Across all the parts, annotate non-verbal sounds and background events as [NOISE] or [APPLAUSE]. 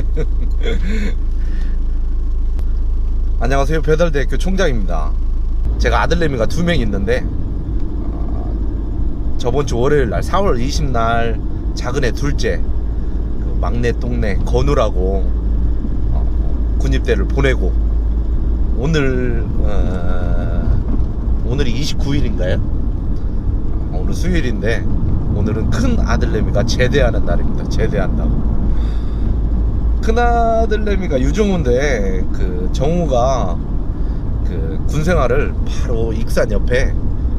[LAUGHS] 안녕하세요 배달대학교 총장입니다 제가 아들내미가 두 명 있는데 어, 저번 주 월요일 날 4월 20날 작은 애 둘째 그 막내 동네 건우라고 어, 군입대를 보내고 오늘 어, 오늘이 29일인가요? 오늘 수요일인데 오늘은 큰 아들내미가 제대하는 날입니다. 제대한다고. 큰 아들내미가 유종우인데 그 정우가 그 군생활을 바로 익산 옆에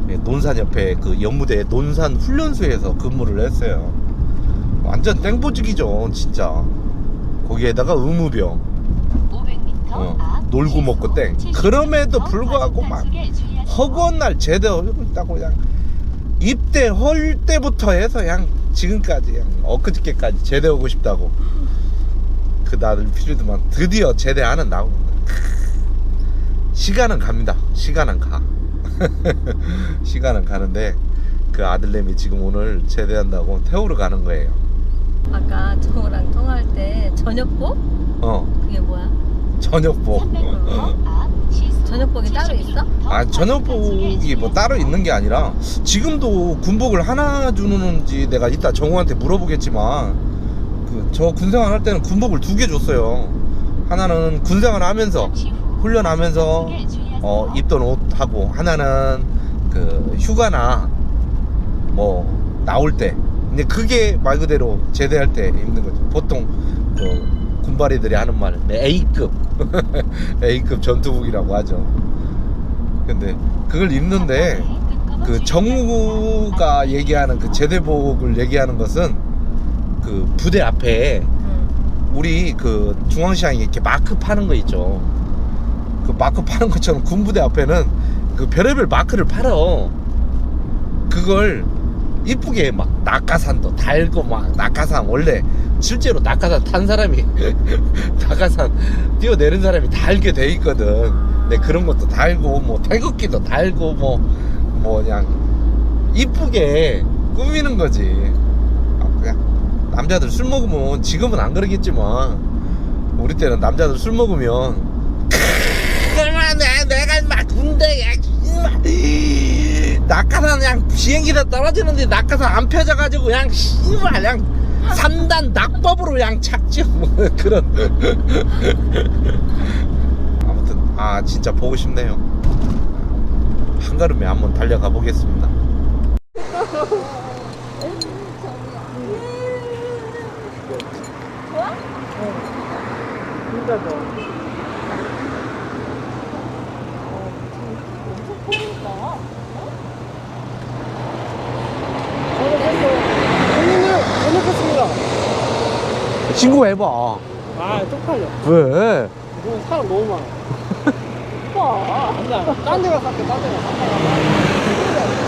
예, 논산 옆에 그 연무대 논산 훈련소에서 근무를 했어요. 완전 땡보직이죠, 진짜. 거기에다가 의무병. 500m 어, 앞 놀고 먹고 땡. 그럼에도 70m 불구하고 막. 허구한 날 제대로 있다고 그냥 입대 헐 때부터 해서 그냥 지금까지 그냥 엊그저께까지 제대하고 싶다고 그 나들 필요드만 드디어 제대하는 나고 시간은 갑니다. 시간은 가. [LAUGHS] 시간은 가는데 그 아들내미 지금 오늘 제대한다고 태우러 가는 거예요. 아까 정우랑 통화할 때 저녁복? 어. 그게 뭐야? 저녁복. 300m 앞 시속 저녁복이 따로 70m 있어? 아 저녁복이 뭐 따로 있는 게 아니라 지금도 군복을 하나 주는지 내가 이따 정우한테 물어보겠지만 그 저 군생활 할 때는 군복을 두 개 줬어요. 하나는 군생활 하면서 훈련하면서. 어 입던 옷 하고 하나는 그 휴가나 뭐 나올 때. 근데 그게 말 그대로 제대할 때 입는 거죠. 보통 그 군바리들이 하는 말 네, A급. [LAUGHS] A급 전투복이라고 하죠. 근데 그걸 입는데 그 정우가 얘기하는 그 제대복을 얘기하는 것은 그 부대 앞에 응. 우리 그 중앙시장에 이렇게 마크 파는 거 있죠. 그 마크 파는 것처럼 군부대 앞에는 그 별의별 마크를 팔어. 그걸 이쁘게 막 낙하산도 달고 막 낙하산 원래 실제로 낙하산 탄 사람이 [LAUGHS] 낙하산 뛰어내린 사람이 달게 돼 있거든. 근데 그런 것도 달고 뭐 태극기도 달고 뭐뭐 그냥 이쁘게 꾸미는 거지. 남자들 술 먹으면 지금은 안 그러겠지만 우리 때는 남자들 술 먹으면 그만해 내가 막 군대야. 낙하산 그냥 비행기다 떨어지는데 낙하산 안 펴져가지고 그냥 씨발 그냥 3단 낙법으로 그냥 착지 뭐 [LAUGHS] 그런. 아무튼 아 진짜 보고 싶네요. 한가름에 한번 달려가 보겠습니다 [LAUGHS] 해놓겠습니다. 신고해봐 아, 쪽팔려. 왜? 이거 사람 너무 많아. 오빠. [LAUGHS] 아니야. 딴 데가 살게, 딴 데가.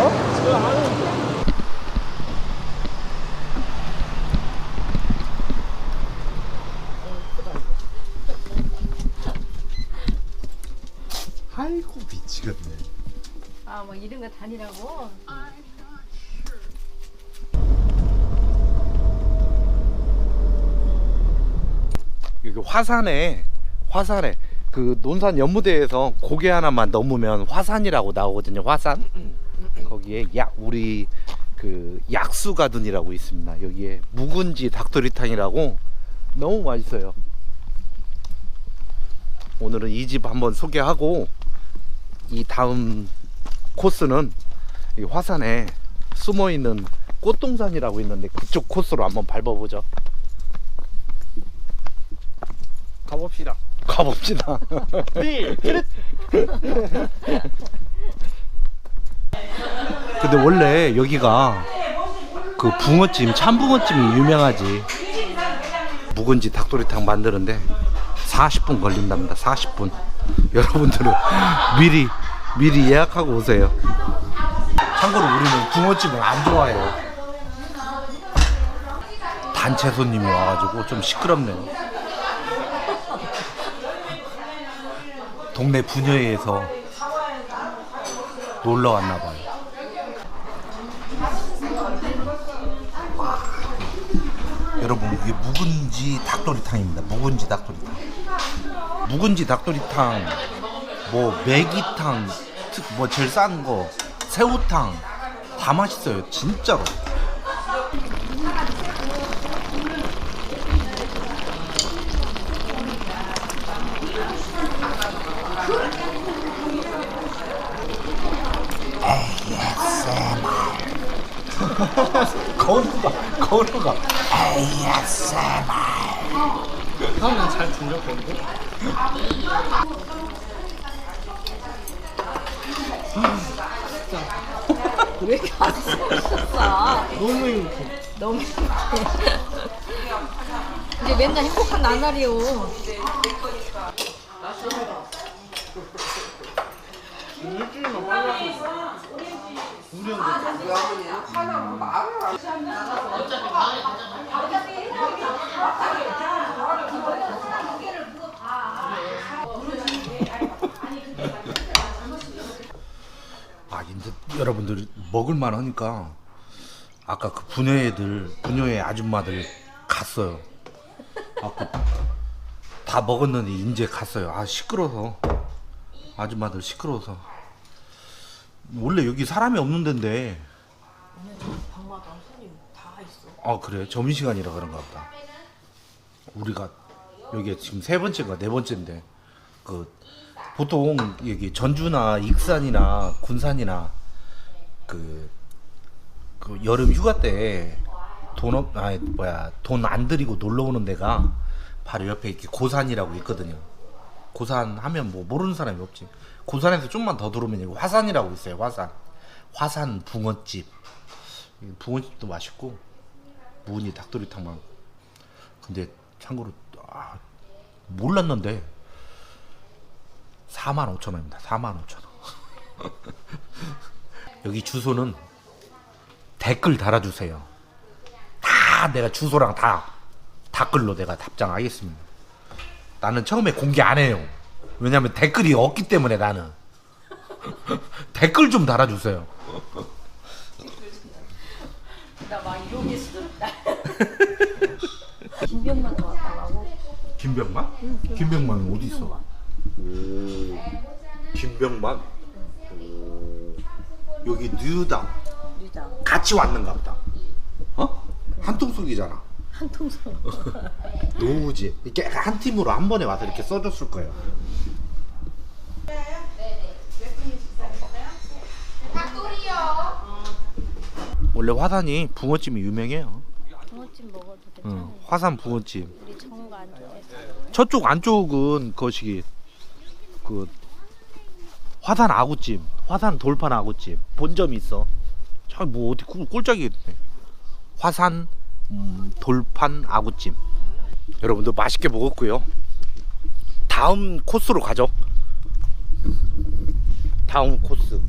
어? 저 아는. 아이고 미치겠네 아, 뭐 이런 거 다니라고? 여기 화산에 화산에 그 논산 연무대에서 고개 하나만 넘으면 화산이라고 나오거든요. 화산 거기에 약 우리 그 약수 가든이라고 있습니다. 여기에 묵은지 닭도리탕이라고 너무 맛있어요. 오늘은 이 집 한번 소개하고 이 다음 코스는 이 화산에 숨어 있는 꽃동산이라고 있는데 그쪽 코스로 한번 밟아보죠. 가봅시다. 가봅시다. [LAUGHS] 네, 그래. 근데 원래 여기가 그 붕어찜, 참붕어찜이 유명하지. 묵은지 닭도리탕 만드는데 40분 걸린답니다. 40분. [LAUGHS] 여러분들은 미리 미리 예약하고 오세요. 참고로 우리는 붕어찜을 안 좋아해요. 단체 손님이 와가지고 좀 시끄럽네요. 동네 분녀회에서 놀러 왔나 봐요. 여러분 이게 묵은지 닭도리탕입니다. 묵은지 닭도리탕. 묵은지 닭도리탕, 뭐 매기탕, 특- 뭐 제일 싼 거, 새우탕 다 맛있어요. 진짜로. 거울가 거울가 하면 잘 들렸거든요. 왜 이렇게 안 쏘셨어? 너무 행복해. 너무 이제 맨날 행복한 나날이요. 일주일만 빨리. 우리 형도. 아 이제 여러분들 먹을만 하니까 아까 그 부녀애들 부녀의 아줌마들 갔어요. 아까 다 먹었는데 이제 갔어요. 아 시끄러서 아줌마들 시끄러워서 원래 여기 사람이 없는 데인데 방마다 손님 다 있어. 아 그래 점심 시간이라 그런가 보다 우리가 여기 지금 세 번째가 네 번째인데 그 보통 여기 전주나 익산이나 군산이나 그, 그 여름 휴가 때돈 없, 아 뭐야 돈 안 들이고 놀러 오는 데가 바로 옆에 이렇게 고산이라고 있거든요. 고산 하면 뭐 모르는 사람이 없지. 고산에서 좀만 더 들어오면 여기 화산이라고 있어요 화산. 화산 붕어집. 붕어집도 맛있고 무늬 닭도리탕 만. 근데 참고로 아, 몰랐는데 4만 5천 원입니다. 4만 5천 원 [LAUGHS] 여기 주소는 댓글 달아주세요 다 내가 주소랑 다 댓글로 내가 답장하겠습니다 나는 처음에 공개 안 해요 왜냐면 댓글이 없기 때문에 나는 [LAUGHS] 댓글 좀 달아주세요 나 막 이러기 싫다. 김병만 왔다고. 김병만? 김병만은 어디 있어? 오, 김병만. 오, 여기 뉴당 유장 같이 왔는가 보다. 어? 한통속이잖아. 한 통속. [LAUGHS] 노우지. 이렇게 한 팀으로 한 번에 와서 이렇게 써줬을 거예요. 원래 화산이 붕어찜이 유명해요. 붕어찜 먹어도 응, 괜찮아. 화산 붕어찜. 우리 정우가 안 좋아해서. 저쪽 안쪽은 거시기 그 화산 아구찜, 화산 돌판 아구찜 본점이 있어. 참뭐 어디 꿀- 꼴짝이 있네. 화산 음, 돌판 아구찜. 여러분들 맛있게 먹었고요. 다음 코스로 가죠. 다음 코스.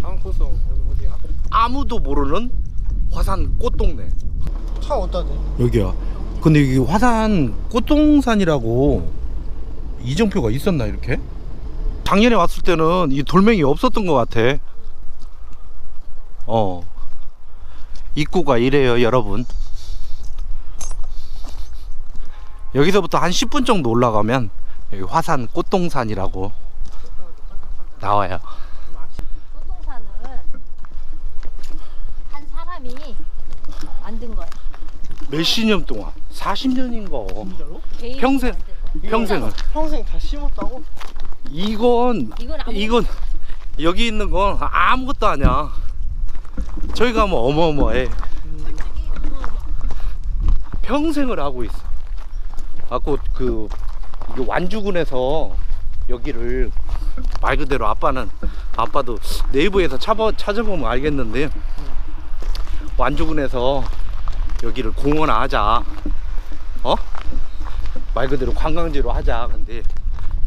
다음 코스 어디, 어디야? 아무도 모르는 화산 꽃동네. 차 어디다 대? 여기야. 근데 여기 화산 꽃동산이라고 이정표가 있었나 이렇게? 작년에 왔을 때는 이 돌멩이 없었던 것 같아. 어. 입구가 이래요, 여러분. 여기서부터 한 10분 정도 올라가면 여기 화산 꽃동산이라고 나와요. 소동산은 한 사람이 만든 거야. 몇십 년 동안 40년인가 진짜로? 개인이 평생 만든 거야. 평생을 평생 다 심었다고? 이건 이건 아무 이건 여기 있는 건 아무것도 아니야. 저희가 뭐 어마어마해. 평생을 하고 있어. 아고 그 이게 완주군에서 여기를 말 그대로 아빠는 아빠도 네이버에서 찾아 찾아보면 알겠는데 완주군에서 여기를 공원화하자. 어? 말 그대로 관광지로 하자. 근데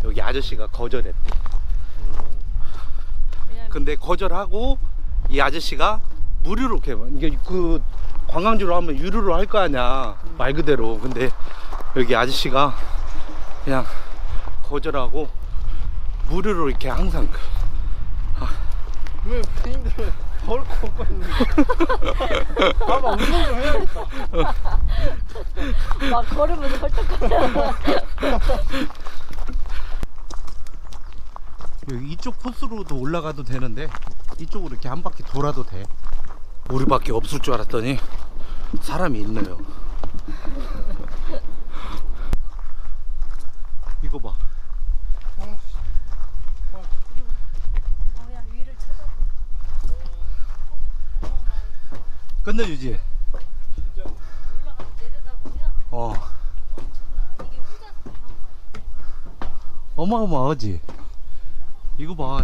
여기 아저씨가 거절했대. 근데 거절하고 이 아저씨가 무료로 이렇게 이게 그 관광지로 하면 유료로 할 거 아니야 말 그대로 근데 여기 아저씨가 그냥 거절하고 무료로 이렇게 항상 그- 왜 팬들 더울 거 먹고 있는데. 아마 운동 좀 해야겠다. 막 걸으면 헐떡거려. [LAUGHS] 여기 이쪽 코스로도 올라가도 되는데 이쪽으로 이렇게 한 바퀴 돌아도 돼. 우리밖에 없을 줄 알았더니 사람이 있네요. [LAUGHS] 이거 봐. 끝내주지. 어. 어마어마하지. 이거 봐.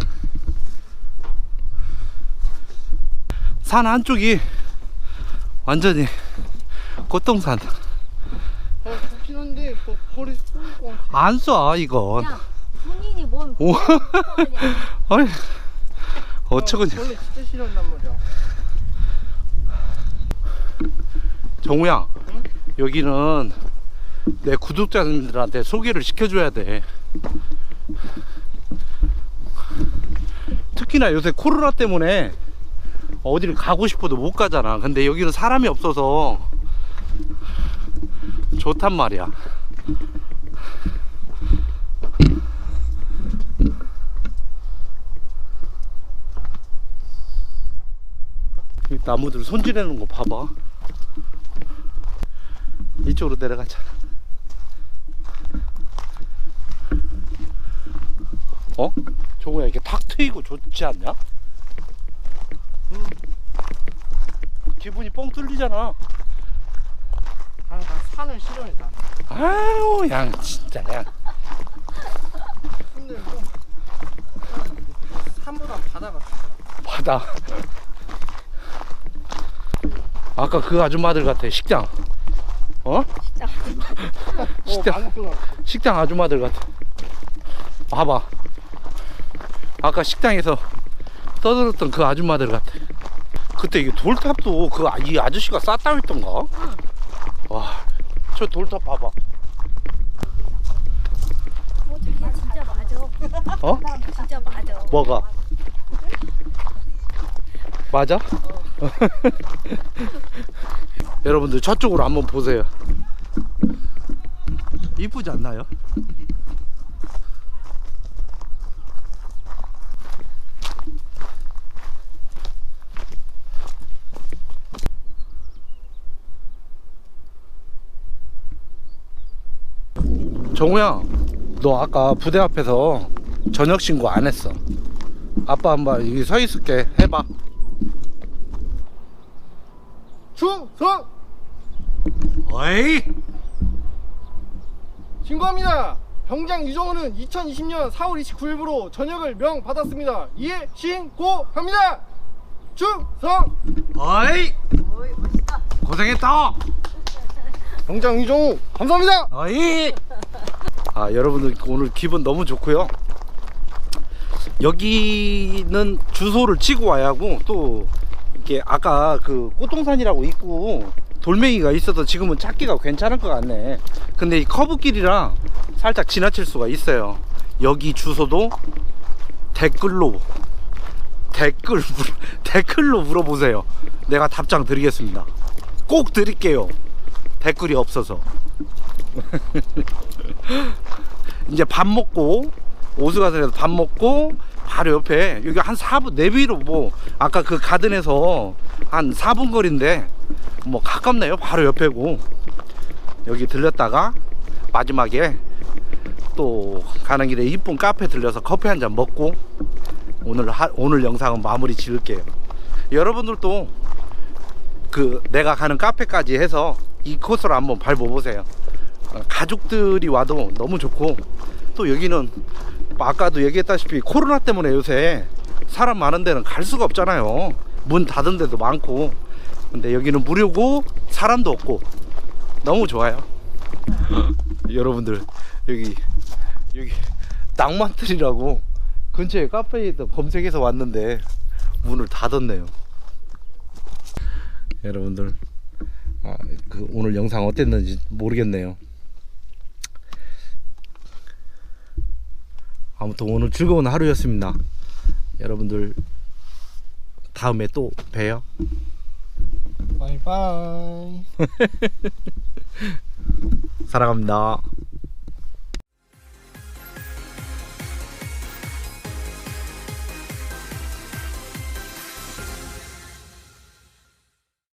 산 한쪽이 완전히 꽃동산. 아, 좋긴 한데 뭐 벌이 쏠 거. 안 쏴, 이건. 야 본인이 뭔 오. [LAUGHS] 아니, 어쩌고, 원래 진짜 싫어한단 말이야. 정우야. 응? 여기는 내 구독자님들한테 소개를 시켜줘야 돼. 특히나 요새 코로나 때문에 어디를 가고 싶어도 못 가잖아. 근데 여기는 사람이 없어서 좋단 말이야. 이 나무들 손질해 놓은 거 봐봐. 이쪽으로 내려가자. 어? 정우야 이게 탁 트이고 좋지 않냐? 음. 기분이 뻥 뚫리잖아. 아, 나 산을 싫어해, 난. 아유, 양 진짜 양. 힘들고. 산보다 바다가 좋더라. 바다. 아까 그 아줌마들 같아 식당. 어? 어, 진짜. 많이 올라갔어. 식당 아줌마들 같아. 봐봐. 아까 식당에서 떠들었던 그 아줌마들 같아. 그때 이게 돌탑도 그 이 아저씨가 쌌다고 했던가? 와, 저 돌탑 봐봐. 진짜 맞아. 어? 진짜 맞아. 뭐가? 맞아? [LAUGHS] 여러분들 저쪽으로 한번 보세요. 이쁘지 않나요? 정우야, 너 아까 부대 앞에서 저녁 신고 안 했어. 아빠 한번 여기 서 있을게. 해봐. 충성! 어이! 신고합니다. 병장 유정호는 2020년 4월 29일부로 전역을 명 받았습니다. 이에 신고합니다. 충성! 어이! 고생했다! 병장 유정호 감사합니다. 어이! 아, 여러분들 오늘 기분 너무 좋고요. 여기는 주소를 찍고 와야 하고 또 이렇게 아까 그 꽃동산이라고 있고 돌멩이가 있어서 지금은 찾기가 괜찮을 것 같네. 근데 이 커브길이라 살짝 지나칠 수가 있어요. 여기 주소도 댓글로 댓글 물- [LAUGHS] 댓글로 물어보세요. 내가 답장 드리겠습니다. 꼭 드릴게요. 댓글이 없어서. [LAUGHS] 이제 밥 먹고 오스가선에서 밥 먹고 바로 옆에 여기 한 4분 내비로 뭐 아까 그 가든에서 한 4분 거리인데 뭐 가깝네요 바로 옆에고. 여기 들렸다가 마지막에 또 가는 길에 이쁜 카페 들려서 커피 한 잔 먹고 오늘 하, 오늘 영상은 마무리 지을게요. 여러분들도 그 내가 가는 카페까지 해서 이 코스로 한번 밟아보세요. 어, 가족들이 와도 너무 좋고 또 여기는 뭐 아까도 얘기했다시피 코로나 때문에 요새 사람 많은 데는 갈 수가 없잖아요. 문 닫은 데도 많고. 근데 여기는 무료고 사람도 없고. 너무 좋아요. [LAUGHS] 여러분들 여기 여기 낭만틀이라고 근처에 카페에도 검색해서 왔는데 문을 닫았네요. 여러분들 아, 그 오늘 영상 어땠는지 모르겠네요. 아무튼 오늘 즐거운 하루였습니다. 여러분들 다음에 또 봬요. 바이바이. [LAUGHS] 사랑합니다.